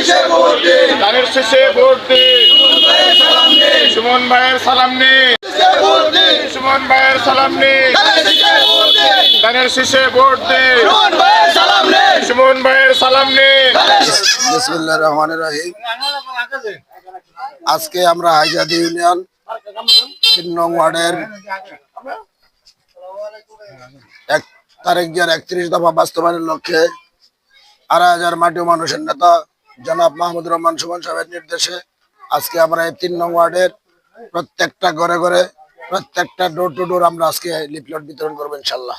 শীষে ভোট দিন। ধানের শীষে ভোট দিন। সুমন ভাইয়ের সালাম সুমন ভাইয়ের সালাম ধানের শীষে ভোট দিন। সুমন ভাইয়ের সালাম বিসমুল্লাহ রহমান রহিম। আজকে আমরা হাইজাদি ইউনিয়ন তিন নং ওয়ার্ডের এক তারিখ যার একত্রিশ দফা বাস্তবায়নের লক্ষ্যে আড়াই হাজার মাটি মানুষের নেতা জনাব মাহমুদ রহমান সুমন সাহেবের নির্দেশে আজকে আমরা এই তিন নং ওয়ার্ডের প্রত্যেকটা ঘরে ঘরে, প্রত্যেকটা ডোর টু ডোর আমরা আজকে লিফলেট বিতরণ করব ইনশাল্লাহ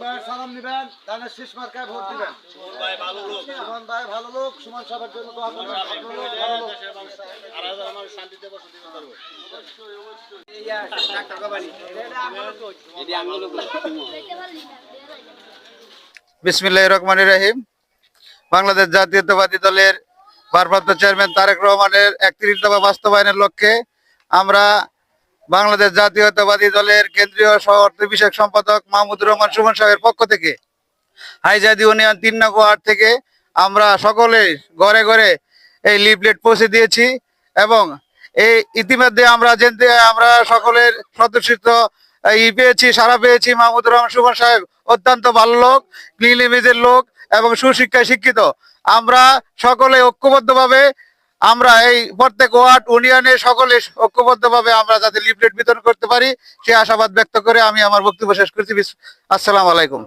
ভাইয়ের সালাম নিবেন। শীষ মার্কায় ভোট দিবেন। সুমন ভাই ভালো লোক। সুমন ভাই ভালো লোক। সুমন সাহেবের জন্য দোয়া করবেন। ভালো লোক। বিসমিল্লাহ রহমান রহিম। বাংলাদেশ জাতীয়তাবাদী দলের ভারপ্রাপ্ত চেয়ারম্যান তারেক রহমানের একত্রিশ দফা বাস্তবায়নের লক্ষ্যে আমরা বাংলাদেশ জাতীয়তাবাদী দলের কেন্দ্রীয় সহ বিষয়ক সম্পাদক মাহমুদুর রহমান সুমন সাহেবের পক্ষ থেকে হাইজাদি ইউনিয়ন তিন নং ওয়ার্ড থেকে আমরা সকলে ঘরে ঘরে এই লিফলেট পৌঁছে দিয়েছি এবং এই ইতিমধ্যে আমরা জানতে, আমরা সকলের সদস্যিত ই পেয়েছি সারা পেয়েছি। মাহমুদুর রহমান সুমন সাহেব অত্যন্ত ভালো লোক নীল ইমেজের লোক এবং সুশিক্ষায় শিক্ষিত। আমরা সকলে ঐক্যবদ্ধভাবে আমরা এই প্রত্যেক ওয়ার্ড ইউনিয়নে সকলে ঐক্যবদ্ধভাবে আমরা যাতে লিফলেট বিতরণ করতে পারি সে আশাবাদ ব্যক্ত করে আমি আমার বক্তব্য শেষ করছি। আসসালামু আলাইকুম।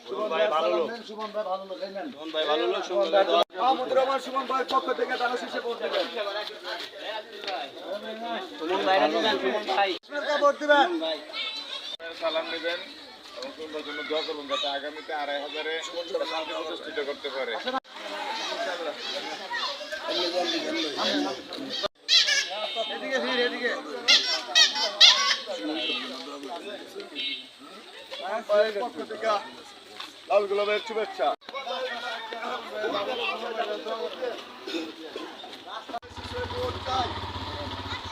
সুমন ভাই ভালো লোক। সুমন ভাই ভালো লোক সুমন ভাইয়ের পক্ষ থেকে ধানের শীষে ভোট দিবেন মার্কা ভোট দিবেন আগামীতে আড়াই হাজারে প্রতিষ্ঠিত করতে পারে এদিকে লাল গোলাপের শুভেচ্ছা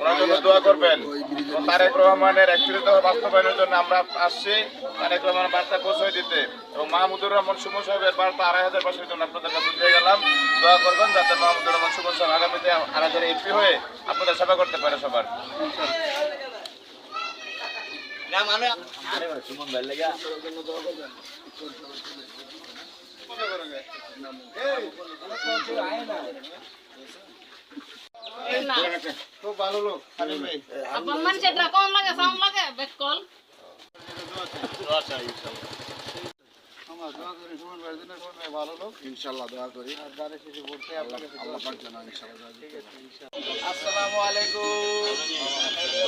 ওনার জন্য দোয়া করবেন। তারেক রহমানের একত্রিত বাস্তবায়নের জন্য আমরা আসছি। তারেক রহমানের বার্তা পৌঁছে দিতে। এবং মাহমুদুর রহমান সুমন সাহেবের বার্তা আড়াই হাজার পাশের জন্য আপনাদের কাছে দিয়ে গেলাম। দোয়া করবেন যাতে মাহমুদুর রহমান সুমন সাহেব আগামীতে আড়াই হাজার এমপি হয়ে আপনাদের সেবা করতে পারে সবার। Apa man ইনশাল্লাহ দোয়া করি। ইনশাল্লাহ দোয়া আসসালামু আলাইকুম।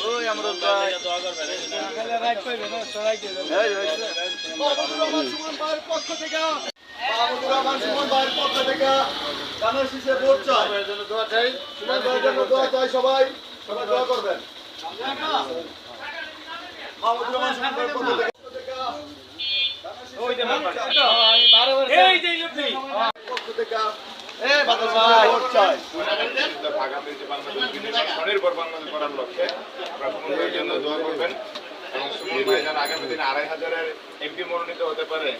ওই রহমান সুমন ভাইয়ের পক্ষ থেকে মাহমুদুর রহমান সুমন ভাইয়ের পক্ষ থেকে ধানের শীষে ভোট চাই। সুমন ভাইয়ের জন্য দোয়া চাই সবাই। সবাই দোয়া করবেন। মাহমুদুর রহমান সুমন ভাইয়ের পক্ষ থেকে আগামী দিনে আড়াই হাজারের এমপি মনোনীত হতে পারে।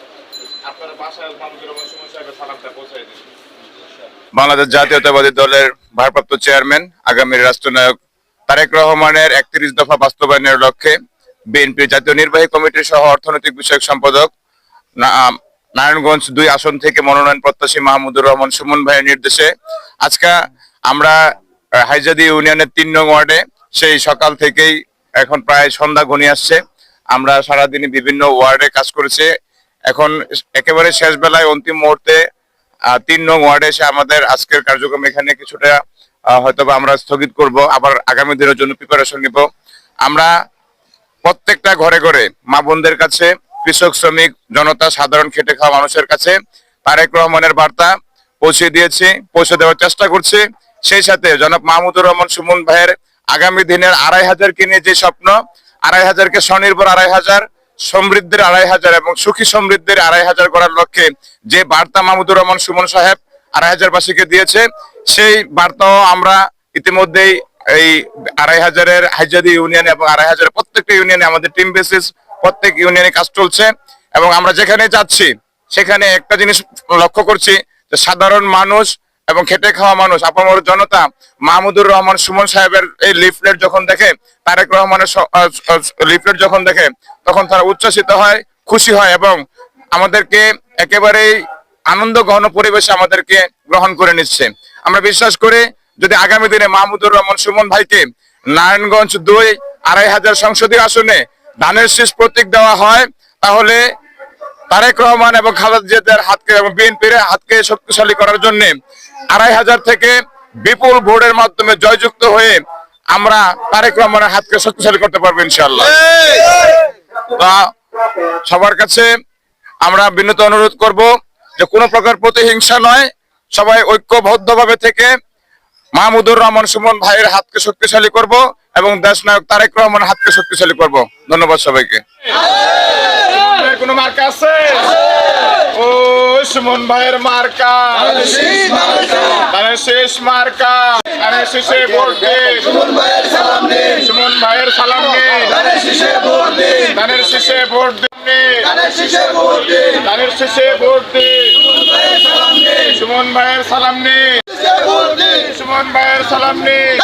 বাংলাদেশ জাতীয়তাবাদী দলের ভারপ্রাপ্ত চেয়ারম্যান, আগামী রাষ্ট্রনায়ক তারেক রহমানের একত্রিশ দফা বাস্তবায়নের লক্ষ্যে বিএনপি জাতীয় নির্বাহী কমিটির সহ অর্থনৈতিক বিষয়ক সম্পাদক নারায়ণগঞ্জ দুই আসন থেকে মনোনয়ন প্রত্যাশী মাহমুদুর রহমান সুমন ভাইয়ের নির্দেশে আজকে আমরা হাইজাদি ইউনিয়নের তিন নং ওয়ার্ডে সেই সকাল থেকেই এখন প্রায় সন্ধ্যা ঘনিয়ে আসছে। আমরা সারাদিনই বিভিন্ন ওয়ার্ডে কাজ করেছি। এখন একেবারে শেষ বেলায় অন্তিম মুহূর্তে তিন নং ওয়ার্ডে এসে আমাদের আজকের কার্যক্রম এখানে কিছুটা হয়তো আমরা স্থগিত করব, আবার আগামী দিনের জন্য প্রিপারেশন নিব। আমরা প্রত্যেকটা ঘরে ঘরে মা বোনদের কাছে, কৃষক, শ্রমিক, জনতা, সাধারণ খেটে খাওয়া মানুষের কাছে তারেক রহমানের বার্তা পৌঁছে দিয়েছি, পৌঁছে দেওয়ার চেষ্টা করছি। সেই সাথে জনাব মাহমুদুর রহমান সুমন ভাইয়ের আগামী দিনের আড়াই হাজারকে নিয়ে যে স্বপ্ন, আড়াই হাজারকে স্বনির্ভর আড়াই হাজার সমৃদ্ধির আড়াই হাজার এবং সুখী সমৃদ্ধির আড়াই হাজার করার লক্ষ্যে যে বার্তা মাহমুদুর রহমান সুমন সাহেব আড়াই হাজার বাসীকে দিয়েছে, সেই বার্তাও আমরা ইতিমধ্যেই এই আড়াই হাজারের হাইজাদি ইউনিয়ন এবং আড়াই হাজারের প্রত্যেকটা ইউনিয়নে আমাদের টিম বেসিস প্রত্যেক ইউনিয়নে কাজ চলছে এবং আমরা যেখানে যাচ্ছি, সেখানে একটা জিনিস লক্ষ্য করছি যে সাধারণ মানুষ এবং খেটে খাওয়া মানুষ। আপামর জনতা মাহমুদুর রহমান, সুমন সাহেবের এই লিফলেট যখন দেখে, তারেক রহমানের লিফলেট যখন দেখে, তখন তারা উচ্ছ্বসিত হয়, খুশি হয় এবং আমাদেরকে একেবারেই আনন্দ ঘন পরিবেশে আমাদেরকে গ্রহণ করে নিচ্ছে। আমরা বিশ্বাস করি, যদি আগামী দিনে মাহমুদুর রহমান, সুমন ভাইকে নারায়ণগঞ্জ দুই আড়াই হাজার সংসদীয় আসনে ধানের শীষ প্রতীক দেওয়া হয়, তাহলে তারেক রহমান এবং খালেদ জিয়াদের হাতকে এবং বিএনপির হাতকে শক্তিশালী করার জন্য আড়াই হাজার থেকে বিপুল ভোটের মাধ্যমে জয়যুক্ত হয়ে আমরা তারেক রহমানের হাতকে শক্তিশালী করতে পারব ইনশাল্লাহ তা সবার কাছে আমরা বিনীত অনুরোধ করব যে কোনো প্রকার প্রতিহিংসা নয়, সবাই ঐক্যবদ্ধভাবে থেকে মাহমুদুর রহমান সুমন ভাইয়ের হাতকে শক্তিশালী করব এবং দেশ নায়ক তারেক রহমানের হাতকে শক্তিশালী করব। ধন্যবাদ সবাইকে। কোনো মার্কা আছে? ও সুমন ভাইয়ের মার্কা। শেষ মার্কা। ধানের শেষে ভোট দিন সুমন ভাইয়ের সালাম নিন ধানের শেষে ভোট দিন ধানের শেষে ভোট দিন সুমন ভাইয়ের সালাম নিন সুমন ভাইয়ের সালাম নিন